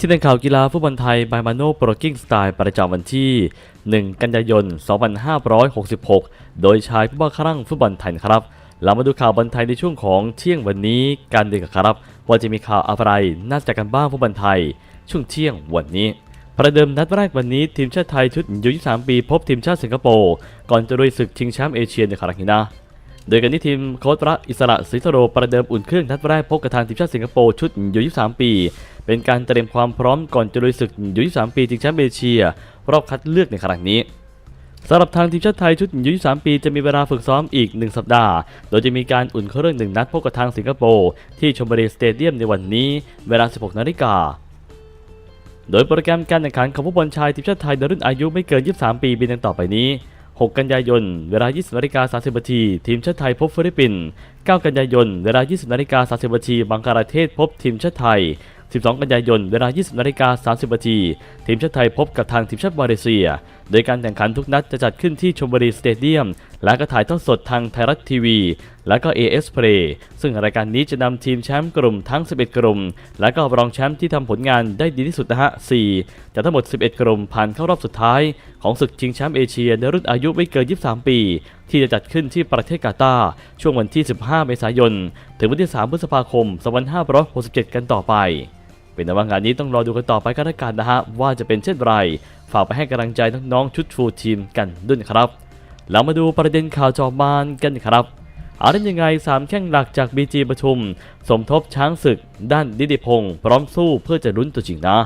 ที่เป็นข่าวกีฬาฟุตบอลไทยบายมาโนโปรกิ้งสไตล์ประจำวันที่ 1 กันยายน 2566 โดยชายผู้บ้าคลั่งฟุตบอลไทยครับ เรามาดูข่าวบอลไทยในช่วงของเที่ยงวันนี้กันดีกว่าครับ ว่าจะมีข่าวอะไรน่าจะกันบ้างฟุตบอลไทย ช่วงเที่ยงวันนี้ ประเดิมนัดแรกวันนี้ทีมชาติไทยชุดอายุ23ปี พบทีมชาติสิงคโปร์ก่อนจะลุยศึกชิงแชมป์เอเชียในคารั้งนี้นะ โดยกันที่ทีมโค้ชพระอิสระศรีสโรประเดิมอุ่นเครื่องนัดแรกพบกับทางทีมชาติสิงคโปร์ชุดอายุ23 ปี เป็นการเตรียมความพร้อมก่อนจะลุยศึกอายุ23 ปีชิงแชมป์เอเชีย รอบคัดเลือกในครั้งนี้สำหรับทางทีมชาติไทยชุดอายุ23 ปีจะมีเวลาฝึกซ้อมอีก 1 สัปดาห์ โดยจะมีการอุ่นเครื่องหนึ่งนัดพบกับทางสิงคโปร์ที่ชมบุรีสเตเดียมในวันนี้ เวลา 16 นาฬิกา โดยโปรแกรมการแข่งขันของผู้บอลชายทีมชาติไทยในรุ่นอายุไม่เกิน 23 ปีมีดังต่อไปนี้ 6 กันยายน เวลา 20นาฬิกา30นาทีทีมชาติไทยพบฟิลิปปินส์9กันยายน เวลา 20นาฬิกา30นาทีบังคลาเทศพบทีมชาติไทย 12 กันยายน เวลา 20นาฬิกา30นาทีทีมชาติไทยพบกับทางทีมชาติมาเลเซีย โดยการแข่งขันทุกนัดจะจัดขึ้นที่ชมบุรีสเตเดียมและก็ถ่ายทอดสดทางไทยรัฐทีวี และก็ AS Play ซึ่งรายการนี้จะนำทีมแชมป์กลุ่มทั้ง 11 กลุ่ม และก็รองแชมป์ที่ทำผลงานได้ดีที่สุดนะฮะ 4 จากทั้งหมด 11 กลุ่มผ่านเข้ารอบสุดท้าย ของศึกชิงแชมป์เอเชียในรุ่นอายุไม่เกิน 23 ปี ที่จะจัดขึ้นที่ประเทศกาตาร์ช่วงวันที่ 15 เมษายน ถึงวันที่ 3 พฤษภาคม 2567 กันต่อไป เป็นว่างานนี้ต้องรอดูกันต่อไปก็แล้วกันนะฮะว่าจะเป็นเช่นไร ฝากไปให้กำลังใจน้องๆชุดฟูลทีมกันด้วยครับ เรามาดูประเด็นข่าวจอมานกันครับอาเป็นยังไง3แข้งหลักจากบีจีประชุม สมทบช้างศึก ด้านดิติพงศ์พร้อมสู้เพื่อจะลุ้นตัวจริงนะ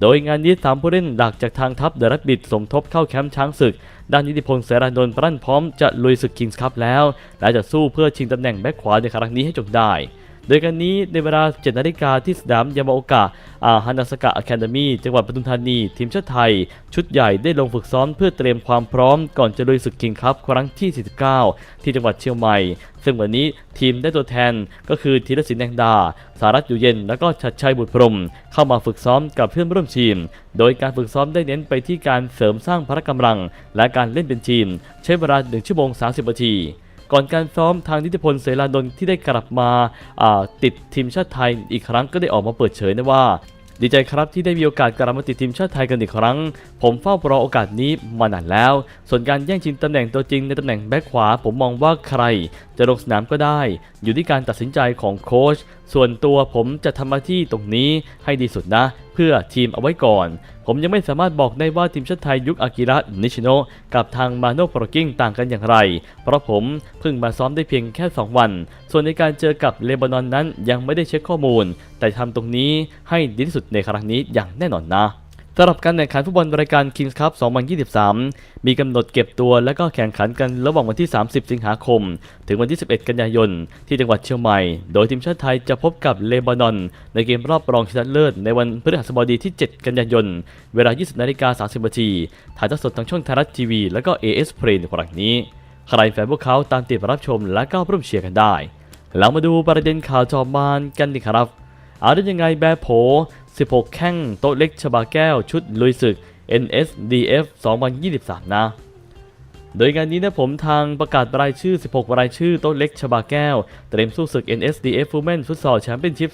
โดยงานนี้สามผู้เล่นหลักจากทางทัพเดรับบิดสมทบเข้าแคมป์ช้างศึก ด้านนิติพงศ์เสรานนท์พรั่นพร้อมจะลุยศึกคิงส์คัพแล้ว และจะสู้เพื่อชิงตำแหน่งแบ็คขวาในครั้งนี้ให้จบได้ โดยกันนี้ในเวลา 7 นาฬิกาที่สนามยามาโอกะอาฮานาสกะอะคาเดมีจังหวัดปทุมธานี ทีมชาติไทย ชุดใหญ่ได้ลงฝึกซ้อมเพื่อเตรียมความพร้อมก่อนจะลุยศึกคิงคัพครั้งที่ 49 ที่จังหวัดเชียงใหม่ ซึ่งวันนี้ทีมได้ตัวแทนก็คือธีรศิลป์แดงดา สารัตอยู่เย็น และก็ชัดชัยบุตรพรม เข้ามาฝึกซ้อมกับเพื่อนร่วมทีม โดยการฝึกซ้อมได้เน้นไปที่การเสริมสร้างพละกำลัง และการเล่นเป็นทีม ใช้เวลา 1 ชั่วโมง 30 นาที ก่อนการซ้อมทางนิติพลเสรานนท์ที่ได้กลับมาาติดทีมชาติไทยอีกครั้งก็ได้ออกมาเปิดเผยนะว่าดีใจครับที่ได้มีโอกาสกลับมาติดทีมชาติไทยกันอีกครั้ง ผมเฝ้ารอโอกาสนี้มานานแล้ว ส่วนการแย่งชิงตำแหน่งตัวจริงในตำแหน่งแบ็คขวา ผมมองว่าใคร จะลงสนามก็ได้ อยู่ที่การตัดสินใจของโค้ช ส่วนตัวผมจะทำหน้าที่ตรงนี้ให้ดีสุดนะ เพื่อทีมเอาไว้ก่อน ผมยังไม่สามารถบอกได้ว่าทีมชาติไทยยุคอากิระนิชิโนกับทางมาโนโปรกิ้งต่างกันอย่างไร เพราะผมเพิ่งมาซ้อมได้เพียงแค่ 2 วัน ส่วนในการเจอกับเลบานอนนั้นยังไม่ได้เช็คข้อมูล แต่ทำตรงนี้ให้ดีที่สุดในครั้งนี้อย่างแน่นอนนะ สำหรับการแข่งขันฟุตบอลรายการ Kings Cup 2023 มีกำหนดเก็บตัวและก็แข่งขันกันระหว่างวันที่ 30 สิงหาคม ถึงวันที่ 11 กันยายน ที่จังหวัดเชียงใหม่ โดยทีมชาติไทยจะพบกับเลบานอน ในเกมรอบรองชนะเลิศในวันพฤหัสบดีที่ 7 กันยายน เวลา 20นาฬิกา30นาทีถ่ายทอดสดทางช่องไทยรัฐทีวี และก็ AS Play ในครั้งนี้ ใครแฟนพวกเขาตามติดรับชมและก็ร่วมเชียร์กันได้เรามาดูประเด็นข่าวจอมานกันดีครับ เอาได้ยังไงแบบโผ 16 แข้งโต๊ะเล็กชบาแก้วชุดลุยศึก NSDF 2023 นะ โดยงานนี้นะผมทางประกาศรายชื่อ 16 รายชื่อโต๊ะเล็กชบาแก้ว เตรียมสู้ศึก NSDF Women Futsal Championship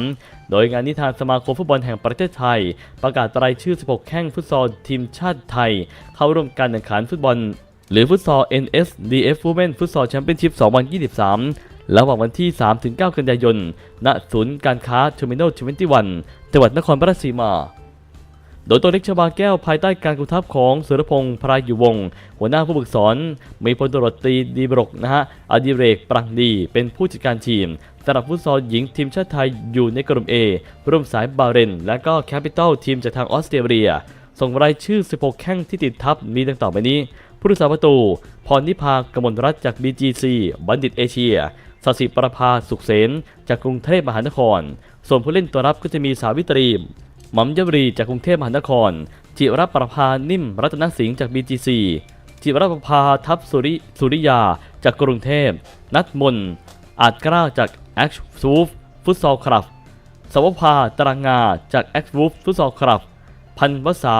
2023 โดยงานนี้ทางสมาคมฟุตบอลแห่งประเทศไทย ประกาศรายชื่อ 16 แข้งฟุตซอลทีมชาติไทย เข้าร่วมการแข่งขันฟุตบอลหรือฟุตซอล NSDF Women Futsal Championship 2023 ระหว่างวันที่ 3-9 กันยายน ณ ศูนย์การค้า Terminal 21จังหวัดนครราชสีมา โดยตัวเล็กชบาแก้วภายใต้การกุทับของสุรพงษ์พรายอยู่วงศ์หัวหน้าผู้ฝึกสอน มีพลตรวจตรีดีบรกนะฮะ อดิเรกปรังดี เป็นผู้จัดการทีมสำหรับฟุตซอลหญิงทีมชาติไทยอยู่ในกลุ่ม A ร่วมสายบาเรน และก็แคปิตอลทีมจากทางออสเตรเลีย ส่งรายชื่อ 16 แข้งที่ติดทับมีดังต่อไปนี้ผู้รักษาประตู พรนิพากมลรัตน์จาก BGC บัณฑิตเอเชีย สศิประภาสุขเสนจากกรุงเทพมหานคร ส่วนผู้เล่นตัวรับก็จะมีสาวิตรีหม่อมยวรีจากกรุงเทพมหานคร จิรประภานิ่มรัตนสิงห์จาก BGC จิรประภาทัพสุริสุริยาจากกรุงเทพ นัทมนอาจกล้าจากแอคซูฟฟุตซอลคลับสวภาตรังงาจากแอควูฟฟุตซอลคลับ พันวษา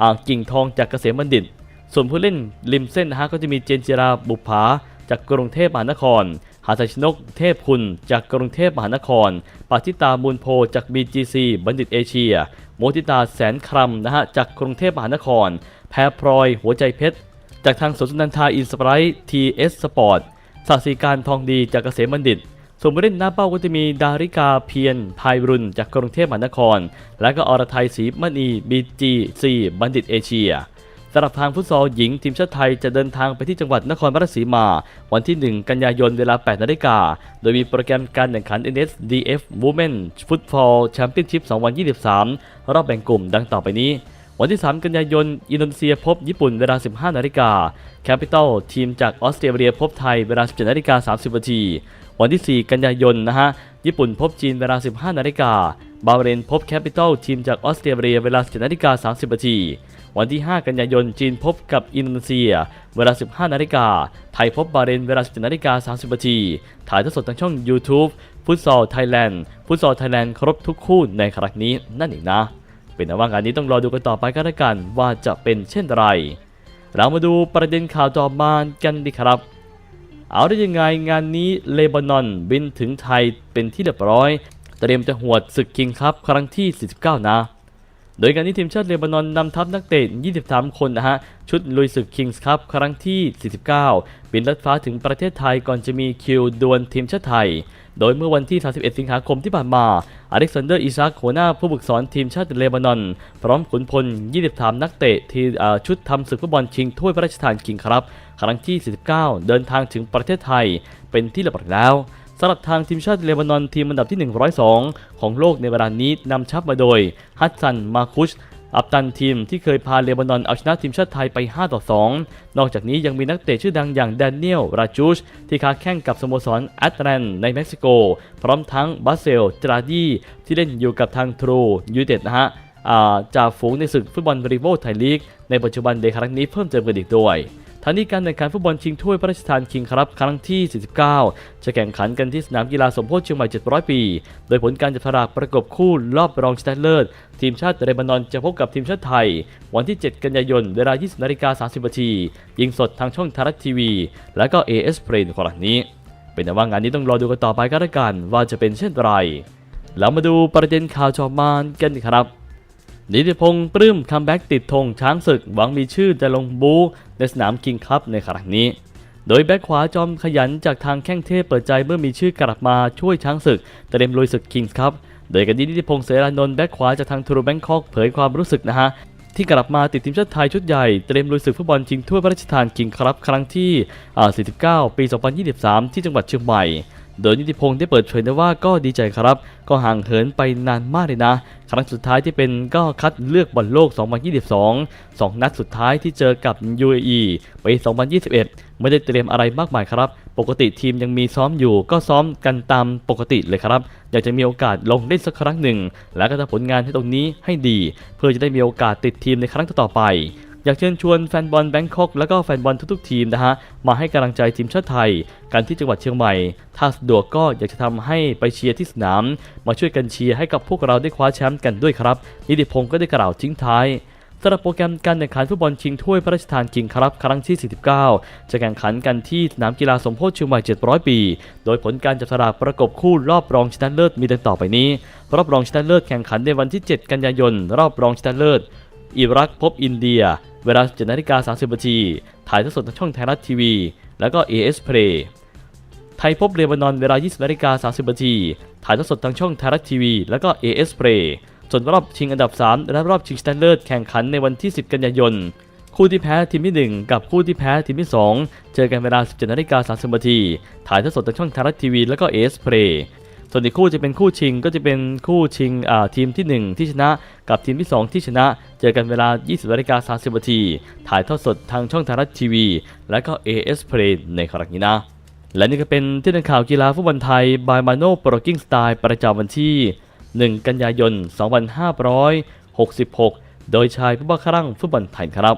อ่างกิ่งทองจากเกษมบัณฑิต ส่วนผู้เล่นริมเส้นนะฮะก็จะมีเจนจิราบุปผาจากกรุงเทพมหานคร หาสชนกเทพคุณจากกรุงเทพมหานครปาทิตามูลโพจาก BGC บัณฑิตเอเชีย โมทิตาแสนครัมนะฮะจากกรุงเทพมหานคร แพรพลอยหัวใจเพชร จากทางสวนสนันทาอินสปรายทีเอสสปอร์ตศาสีการทองดีจากเกษมบัณฑิตส่วนผู้เล่นหน้าเป้าก็จะมีดาริกาเพียรพายรุนจากกรุงเทพมหานคร และก็อรไทยศรีมณีบีจีซีบัณฑิตเอเชีย สำหรับทางฟุตซอลหญิงทีมชาติไทยจะเดินทางไปที่จังหวัดนครราชสีมา วันที่ 1 กันยายนเวลา 8นาฬิกา โดยมีโปรแกรมการแข่งขัน NSDF Women Football Championship 2023 รอบแบ่งกลุ่มดังต่อไปนี้ วันที่ 3 กันยายน อินโดนีเซียพบญี่ปุ่นเวลา 15นาฬิกาแคปิตอลทีมจากออสเตรเลียพบไทยเวลา 17นาฬิกา30นาทีวันที่ 4 กันยายนนะฮะ ญี่ปุ่นพบจีนเวลา 15นาฬิกา บาเรนพบแคปิตอลทีมจากออสเตรเลียเวลา17นาฬิกา30นาที วันที่ 5 กันยายนจีนพบกับอินโดนีเซีย เวลา 15 นาฬิกา ไทยพบบาเรนเวลา 17 นาฬิกา 30 นาที ถ่ายทอดสดทางช่อง YouTube ฟุตซอลไทยแลนด์ฟุตซอลไทยแลนด์ครบทุกคู่ในครั้งนี้นั่นเองนะ เป็นแต่ว่างานนี้ต้องรอดูกันต่อไปก็แล้วกันว่าจะเป็นเช่นไร เรามาดูประเด็นข่าวต่อมากันดีครับเอาได้ยังไงงานนี้เลบานอนบินถึงไทยเป็นที่เรียบร้อย เตรียมจะหวดศึกคิงครับครั้งที่ 49 นะ โดยการนี้ทีมชาติเลบานอนนำทัพนักเตะ 23 คนนะฮะ ชุดลุยศึกคิงส์ครับครั้งที่ 49 บินลัดฟ้าถึงประเทศไทยก่อนจะมีคิวดวลทีมชาติไทย โดยเมื่อวันที่ 31 สิงหาคมที่ผ่านมา อเล็กซานเดอร์อิซักหัวหน้าผู้ฝึกสอนทีมชาติเลบานอน พร้อมขุนพล 23 นักเตะที่ชุดทำศึกฟุตบอลชิงถ้วยพระราชทานคิงครับครั้งที่ 49 เดินทางถึงประเทศไทยเป็นที่เรียบร้อยแล้ว สำหรับทางทีมชาติเลบานอนทีมอันดับที่ 102 ของโลกในเวลานี้นำชัพมาโดยฮัสซันมาคุชอัปตันทีมที่เคยพาเลบานอนเอาชนะทีมชาติไทยไป 5 ต่อ 2 นอกจากนี้ยังมีนักเตะชื่อดังอย่างแดเนียล ราจูช ที่ค้าแข่งกับสโมสรแอตแลนในเม็กซิโก พร้อมทั้งบาเซล จราดี ที่เล่นอยู่กับทางทรูยูเต็ดนะฮะอ่าจ่าฝูงในศึกฟุตบอลบริโวไทยลีก ในปัจจุบันในครั้งนี้เพิ่มเติมกันอีกด้วย ทั้งนี้การแข่งขันฟุตบอลชิงถ้วยพระราชทานคิงครับครั้งที่ 49 จะแข่งขันกันที่สนามกีฬาสมโพธิเชียงใหม่ 700 ปี โดยผลการจับสลากประกบคู่รอบรองชนะเลิศ ทีมชาติเลบานอนจะพบกับทีมชาติไทย วันที่ 7 กันยายนเวลา 20นาฬิกา30นาทียิงสดทางช่องทารัตทีวี และก็ AS Play ในครั้งนี้ เป็นแต่ว่างานนี้ต้องรอดูกันต่อไปก็แล้วกันว่าจะเป็นเช่นไรแล้วมาดูประเด็นข่าวจอมานกันครับ นิติพงษ์ปลื้มคัมแบ็กติดธงช้างศึก หวังมีชื่อจะลงบูในสนามคิงคัพในครั้งนี้ โดยแบ็คขวาจอมขยันจากทางแข้งเทพเปิดใจเมื่อมีชื่อกลับมาช่วยช้างศึกเตรียมลุยศึกคิงส์ครับโดยกันนี้นิติพงษ์เสรานนท์แบ็คขวาจากทางทูรูแบงคอกเผยความรู้สึกนะฮะที่กลับมาติดทีมชาติไทยชุดใหญ่เตรียมลุยศึกฟุตบอลชิงถ้วยพระราชทานคิงส์ครับครั้งที่ 49 ปี 2023 ที่จังหวัดเชียงใหม่ โดยนิติพงษ์ได้เปิดเผยนะว่าก็ดีใจครับ ก็ห่างเหินไปนานมากเลยนะ ครั้งสุดท้ายที่เป็นก็คัดเลือกบอลโลก 2022 2 นัดสุดท้ายที่เจอกับ UAE ปี 2021 ไม่ได้เตรียมอะไรมากมายครับ ปกติทีมยังมีซ้อมอยู่ ก็ซ้อมกันตามปกติเลยครับ อยากจะมีโอกาสลงเล่นสักครั้งหนึ่ง แล้วก็ทำผลงานให้ตรงนี้ให้ดี เพื่อจะได้มีโอกาสติดทีมในครั้งต่อไป อยากเชิญชวนแฟนบอลแบงคอกแล้วก็แฟนบอลทุกๆทีมนะฮะมาให้กำลังใจทีมชาติไทย กันที่จังหวัดเชียงใหม่ ถ้าสะดวกก็อยากจะทำให้ไปเชียร์ที่สนาม มาช่วยกันเชียร์ให้กับพวกเราได้คว้าแชมป์กันด้วยครับ นิติพงศ์ก็ได้กล่าวทิ้งท้ายสำหรับโปรแกรมการแข่งขันฟุตบอลชิงถ้วยพระราชทานคิงครับครั้งที่ 49 จะแข่งขันกันที่สนามกีฬาสมโพธิเชียงใหม่ 700 ปี โดยผลการจับสลากประกบคู่รอบรองชนะเลิศมีดังต่อไปนี้ รอบรองชนะเลิศแข่งขันในวันที่ 7 กันยายน รอบรองชนะเลิศ อิรักพบอินเดีย เวลา7นาฬิกา30นาทีถ่ายทอดสดทางช่องไทยรัฐทีวี แล้วก็ AS Play ไทยพบเลบานอนเวลา 20นาฬิกา30นาทีถ่ายทอดสดทางช่องไทยรัฐทีวี แล้วก็ AS Play ส่วนรอบชิงอันดับ 3 และรอบชิงชนะเลิศแข่งขันในวันที่ 10 กันยายน คู่ที่แพ้ทีมที่ 1 กับคู่ที่แพ้ทีมที่ 2 เจอกันเวลา 17นาฬิกา30นาทีถ่ายทอดสดทางช่องไทยรัฐทีวี แล้วก็ AS Play ส่วนอีกคู่จะเป็นคู่ชิงก็จะเป็นคู่ชิงทีมที่ 1 ที่ชนะ กับทีมที่ 2 ที่ชนะ เจอกันเวลา 20นาฬิกา30นาทีถ่ายทอดสดทางช่องไทยรัฐทีวี และก็ AS Play ในครั้งนี้นะ และนี่ก็เป็นที่นักข่าวกีฬาฟุตบอลไทยบายมาโนโปรกิ้งสไตล์ประจำวันที่ 1 กันยายน 2566 โดยชายผู้บ้าคลั่งฟุตบอลไทยครับ